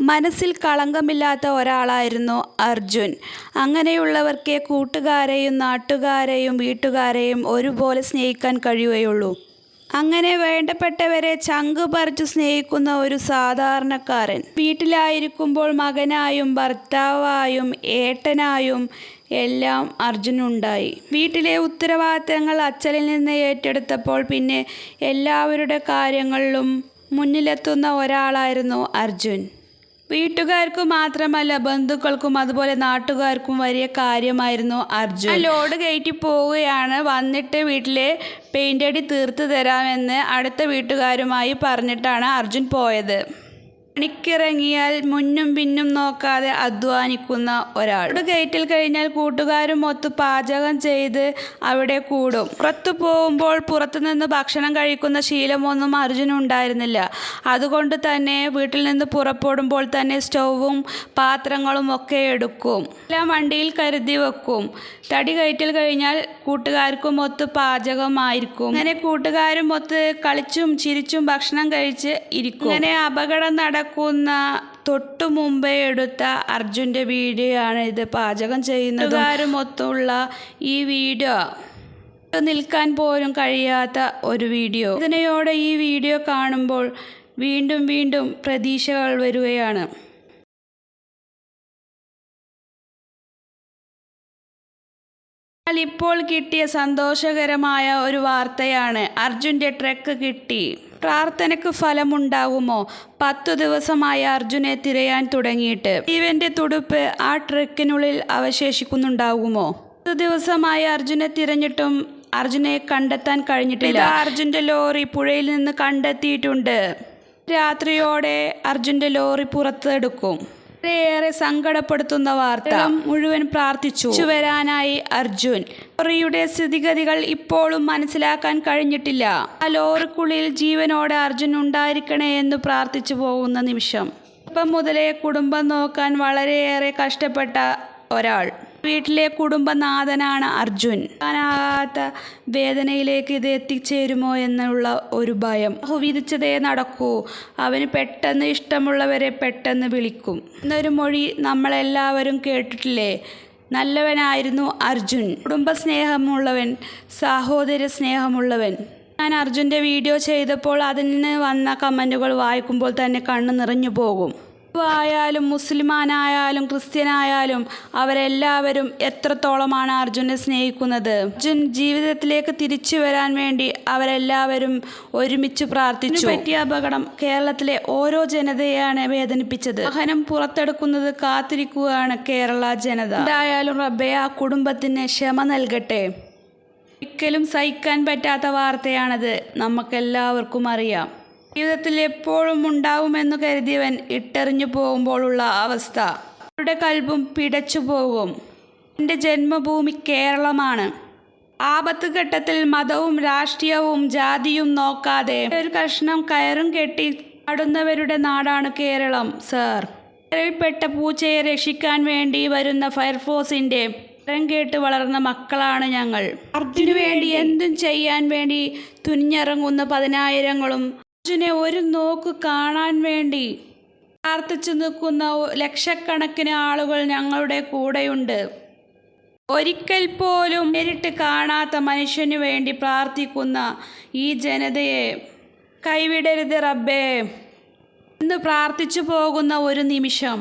മനസ്സിൽ കളങ്കമില്ലാത്ത ഒരാളായിരുന്നു അർജുൻ. അങ്ങനെയുള്ളവർക്കേ കൂട്ടുകാരെയും നാട്ടുകാരെയും വീട്ടുകാരെയും ഒരുപോലെ സ്നേഹിക്കാൻ കഴിയുകയുള്ളൂ. അങ്ങനെ വേണ്ടപ്പെട്ടവരെ ചങ്ക് പറിച്ചു സ്നേഹിക്കുന്ന ഒരു സാധാരണക്കാരൻ. വീട്ടിലായിരിക്കുമ്പോൾ മകനായും ഭർത്താവായും ഏട്ടനായും എല്ലാം അർജുനുണ്ടായി. വീട്ടിലെ ഉത്തരവാദിത്തങ്ങൾ അച്ഛനിൽ നിന്ന് ഏറ്റെടുത്തപ്പോൾ പിന്നെ എല്ലാവരുടെ കാര്യങ്ങളിലും മുന്നിലെത്തുന്ന ഒരാളായിരുന്നു അർജുൻ. വീട്ടുകാർക്കും മാത്രമല്ല ബന്ധുക്കൾക്കും അതുപോലെ നാട്ടുകാർക്കും വലിയ കാര്യമായിരുന്നു അർജുൻ. ലോഡ് കയറ്റി പോവുകയാണ്. വന്നിട്ട് വീട്ടിലെ പെയിന്റടി തീർത്ത് തരാമെന്ന് അടുത്ത വീട്ടുകാരുമായി പറഞ്ഞിട്ടാണ് അർജുൻ പോയത്. പണിക്കിറങ്ങിയാൽ മുന്നും പിന്നും നോക്കാതെ അധ്വാനിക്കുന്ന ഒരാൾ. ഇവിടെ ഗേറ്റിൽ കഴിഞ്ഞാൽ കൂട്ടുകാരും ഒത്ത് പാചകം ചെയ്ത് അവിടെ കൂടും. പുറത്തു പോകുമ്പോൾ പുറത്തുനിന്ന് ഭക്ഷണം കഴിക്കുന്ന ശീലമൊന്നും അർജുനുണ്ടായിരുന്നില്ല അതുകൊണ്ട് തന്നെ വീട്ടിൽ നിന്ന് പുറപ്പെടുമ്പോൾ തന്നെ സ്റ്റൗവും പാത്രങ്ങളും ഒക്കെ എടുക്കും. എല്ലാം വണ്ടിയിൽ കരുതി വെക്കും. തടി കയറ്റിൽ കഴിഞ്ഞാൽ കൂട്ടുകാർക്കും ഒത്ത് പാചകമായിരിക്കും. അങ്ങനെ കൂട്ടുകാരും ഒത്ത് കളിച്ചും ചിരിച്ചും ഭക്ഷണം കഴിച്ച് ഇരിക്കും. അങ്ങനെ അപകടം നടക്കുന്ന തൊട്ടു മുമ്പേ എടുത്ത അർജുന്റെ വീഡിയോ ആണ് ഇത് പാചകം ചെയ്യുന്നതുകാരും ഒത്തുള്ള ഈ വീഡിയോ നിൽക്കാൻ പോലും കഴിയാത്ത ഒരു വീഡിയോ. ഇതിനയോടെ ഈ വീഡിയോ കാണുമ്പോൾ വീണ്ടും വീണ്ടും പ്രതീക്ഷകൾ വരികയാണ്. ഇപ്പോൾ കിട്ടിയ സന്തോഷകരമായ ഒരു വാർത്തയാണ് അർജുന്റെ ട്രക്ക് കിട്ടി. പ്രാർത്ഥനയ്ക്ക് ഫലമുണ്ടാകുമോ പത്തു ദിവസമായി അർജുനെ തിരയാൻ തുടങ്ങിയിട്ട്. ജീവന്റെ തുടുപ്പ് ആ ട്രക്കിനുള്ളിൽ അവശേഷിക്കുന്നുണ്ടാകുമോ പത്തു ദിവസമായി അർജുനെ തിരഞ്ഞിട്ടും അർജുനെ കണ്ടെത്താൻ കഴിഞ്ഞിട്ടില്ല. അർജുന്റെ ലോറി പുഴയിൽ നിന്ന് കണ്ടെത്തിയിട്ടുണ്ട്. രാത്രിയോടെ അർജുന്റെ ലോറി പുറത്തെടുക്കും. ഏറെ സങ്കടപ്പെടുത്തുന്ന വാർത്ത. മുഴുവൻ പ്രാർത്ഥിച്ചു. വരാനായി അർജുൻ. ലോറിയുടെ സ്ഥിതിഗതികൾ ഇപ്പോഴും മനസ്സിലാക്കാൻ കഴിഞ്ഞിട്ടില്ല. ആ ലോറിക്കുള്ളിൽ ജീവനോടെ അർജുൻ ഉണ്ടായിരിക്കണേ എന്ന് പ്രാർത്ഥിച്ചു പോകുന്ന നിമിഷം. ഇപ്പം മുതലേ കുടുംബം നോക്കാൻ വളരെയേറെ കഷ്ടപ്പെട്ട ഒരാൾ. വീട്ടിലെ കുടുംബനാഥനാണ് അർജുൻ. കാണാത്ത വേദനയിലേക്ക് ഇത് എത്തിച്ചേരുമോ എന്നുള്ള ഒരു ഭയം. വിധിച്ചതേ നടക്കൂ. അവന് പെട്ടെന്ന് ഇഷ്ടമുള്ളവരെ പെട്ടെന്ന് വിളിക്കും. എന്നൊരു മൊഴി നമ്മളെല്ലാവരും കേട്ടിട്ടില്ലേ? നല്ലവനായിരുന്നു അർജുൻ. കുടുംബസ്നേഹമുള്ളവൻ സഹോദര സ്നേഹമുള്ളവൻ ഞാൻ അർജുന്റെ വീഡിയോ ചെയ്തപ്പോൾ അതിന് വന്ന കമന്റുകൾ വായിക്കുമ്പോൾ തന്നെ കണ്ണ് നിറഞ്ഞു പോകും. ആയാലും മുസ്ലിമാനായാലും ക്രിസ്ത്യനായാലും അവരെല്ലാവരും എത്രത്തോളമാണ് അർജുനെ സ്നേഹിക്കുന്നത്? അർജുൻ ജീവിതത്തിലേക്ക് തിരിച്ചു വരാൻ വേണ്ടി അവരെല്ലാവരും ഒരുമിച്ച് പ്രാർത്ഥിച്ചു. പറ്റിയ അപകടം കേരളത്തിലെ ഓരോ ജനതയെയാണ് വേദനിപ്പിച്ചത്. വാഹനം പുറത്തെടുക്കുന്നത് കാത്തിരിക്കുകയാണ് കേരള ജനത. എന്തായാലും റബ്ബെ ആ കുടുംബത്തിന് ക്ഷമ നൽകട്ടെ. ഒരിക്കലും സഹിക്കാൻ പറ്റാത്ത വാർത്തയാണത്. നമുക്കെല്ലാവർക്കും അറിയാം. ജീവിതത്തിൽ എപ്പോഴും ഉണ്ടാവുമെന്ന് കരുതിയവൻ ഇട്ടെറിഞ്ഞു പോകുമ്പോഴുള്ള അവസ്ഥ. അവരുടെ കൽബും പിടച്ചു പോകും. എന്റെ ജന്മഭൂമി കേരളമാണ്. ആപത്ത് ഘട്ടത്തിൽ മതവും രാഷ്ട്രീയവും ജാതിയും നോക്കാതെ ഒരു കഷ്ണം കയറും കെട്ടി ആടുന്നവരുടെ നാടാണ് കേരളം സർ. കേരളപ്പെട്ട പൂച്ചയെ രക്ഷിക്കാൻ വേണ്ടി വരുന്ന ഫയർഫോഴ്സിന്റെ കരം കേട്ട് വളർന്ന മക്കളാണ് ഞങ്ങൾ. അർജുന് വേണ്ടി. എന്തും ചെയ്യാൻ വേണ്ടി തുനിഞ്ഞിറങ്ങുന്ന പതിനായിരങ്ങളും അർജുനെ ഒരു നോക്ക് കാണാൻ വേണ്ടി പ്രാർത്ഥിച്ചു നിൽക്കുന്ന ലക്ഷക്കണക്കിന് ആളുകൾ ഞങ്ങളുടെ കൂടെയുണ്ട്. ഒരിക്കൽ പോലും നേരിട്ട് കാണാത്ത മനുഷ്യനു വേണ്ടി പ്രാർത്ഥിക്കുന്ന ഈ ജനതയെ കൈവിടരുത് റബ്ബേ. എന്ന് പ്രാർത്ഥിച്ചു പോകുന്ന ഒരു നിമിഷം